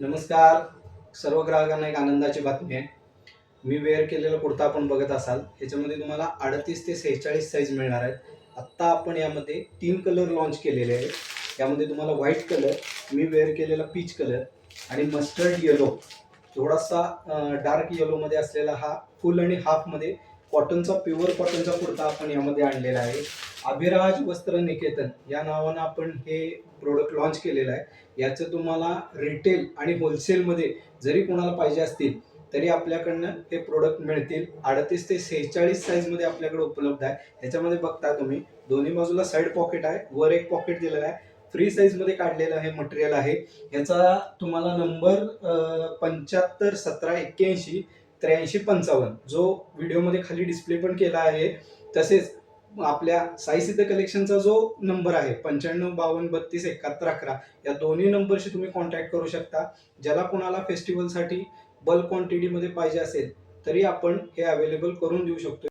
नमस्कार. सर्व ग्राहकांना एक आनंदाची बातमी आहे. मी वेअर केलेला कुर्ता आपण बघत असाल याच्यामध्ये तुम्हाला अडतीस ते सेहेचाळीस साईज मिळणार आहेत. आत्ता आपण यामध्ये तीन कलर लॉन्च केलेले आहेत. यामध्ये तुम्हाला व्हाईट कलर मी वेअर केलेला पीच कलर आणि मस्टर्ड येलो थोडासा डार्क येलोमध्ये असलेला हा फुल आणि हाफमध्ये कॉटनचा प्युअर कॉटनचा कुर्ता आपण यामध्ये आणलेला आहे. अभिराज वस्त्र निकेतन या नावानं आपण हे प्रोडक्ट लॉन्च केलेलं आहे. याचं तुम्हाला रिटेल आणि होलसेलमध्ये जरी कोणाला पाहिजे असतील तरी आपल्याकडनं हे प्रोडक्ट मिळतील. अडतीस ते सेहेचाळीस साईजमध्ये आपल्याकडे उपलब्ध आहे. याच्यामध्ये बघता तुम्ही दोन्ही बाजूला साईड पॉकेट आहे वर एक पॉकेट दिलेलं आहे. फ्री साईजमध्ये काढलेलं हे मटेरियल आहे. याचा तुम्हाला नंबर पंच्याहत्तर सतरा एक्क्याऐंशी त्र्याऐंशी पंचावन्न. जो व्हिडिओमध्ये खाली डिस्प्ले पण केला आहे तसेच आपल्या साई सिद्ध कलेक्शनचा जो नंबर आहे पंच्याण्णव बावन्न बत्तीस एकाहत्तर अकरा या दोन्ही नंबरशी तुम्ही कॉन्टॅक्ट करू शकता. ज्याला कोणाला फेस्टिवलसाठी बल्क क्वांटिटीमध्ये पाहिजे असेल तरी आपण हे अवेलेबल करून देऊ शकतो